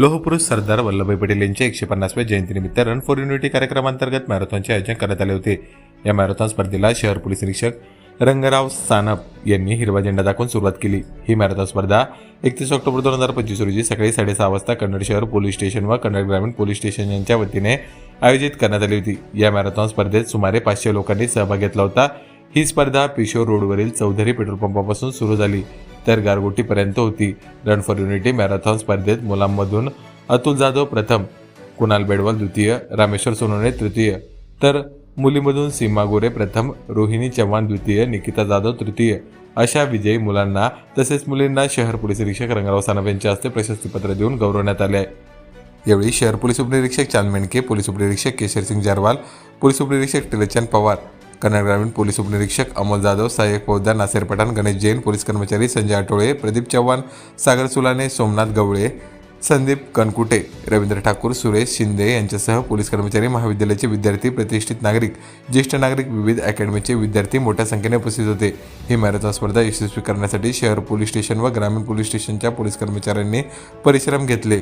लोहपुरुष सरदार वल्लभभाई पटेल यांच्या एकशे पन्नासव्या जयंतीनिमित्त रन फॉर युनिटी कार्यक्रमांतर्गत मॅरेथॉनचे आयोजन करण्यात आले होते. या मॅरेथॉन स्पर्धेला शहर पोलीस निरीक्षक रंगराव सानप यांनी हिरवा झेंडा दाखवून सुरुवात केली. ही मॅरेथॉन स्पर्धा एकतीस ऑक्टोबर दोन हजार पंचवीस रोजी सकाळी साडेसहा वाजता कन्नड शहर पोलीस स्टेशन व कन्नड ग्रामीण पोलीस स्टेशन यांच्या वतीने आयोजित करण्यात आली होती. या मॅरेथॉन स्पर्धेत सुमारे पाचशे लोकांनी सहभाग घेतला होता. ही स्पर्धा पिशोर रोडवरील चौधरी पेट्रोल पंपापासून सुरू झाली. तर गारगोटीपर्यंत होती. रन फॉर युनिटी मॅरेथॉन स्पर्धेत मुलांमधून अतुल जाधव प्रथम कुणाल बेडवाल द्वितीय रामेश्वर सोनवणे तृतीय तर मुलीमधून सीमा गोरे प्रथम रोहिणी चव्हाण द्वितीय निकिता जाधव तृतीय. अशा विजयी मुलांना तसेच मुलींना शहर पोलीस निरीक्षक रंगराव सानप यांच्या हस्ते प्रशस्तीपत्र देऊन गौरवण्यात आले यावेळी शहर पोलीस उपनिरीक्षक चांद मेंढके पोलीस उपनिरीक्षक केशरसिंग जारवाल पोलीस उपनिरीक्षक टिलचंद पवार कन्नड ग्रामीण पोलीस उपनिरीक्षक अमोल जाधव सहाय्यक फौजदार नासेर पठाण गणेश जैन पोलीस कर्मचारी संजय आठोळे प्रदीप चव्हाण सागर सुलाने सोमनाथ गवळे संदीप कनकुटे रवींद्र ठाकूर सुरेश शिंदे यांच्यासह पोलीस कर्मचारी महाविद्यालयाचे विद्यार्थी प्रतिष्ठित नागरिक ज्येष्ठ नागरिक विविध अकॅडमीचे विद्यार्थी मोठ्या संख्येने उपस्थित होते. ही मॅरेथॉन स्पर्धा यशस्वी करण्यासाठी शहर पोलीस स्टेशन व ग्रामीण पोलीस स्टेशनच्या पोलीस कर्मचाऱ्यांनी परिश्रम घेतले.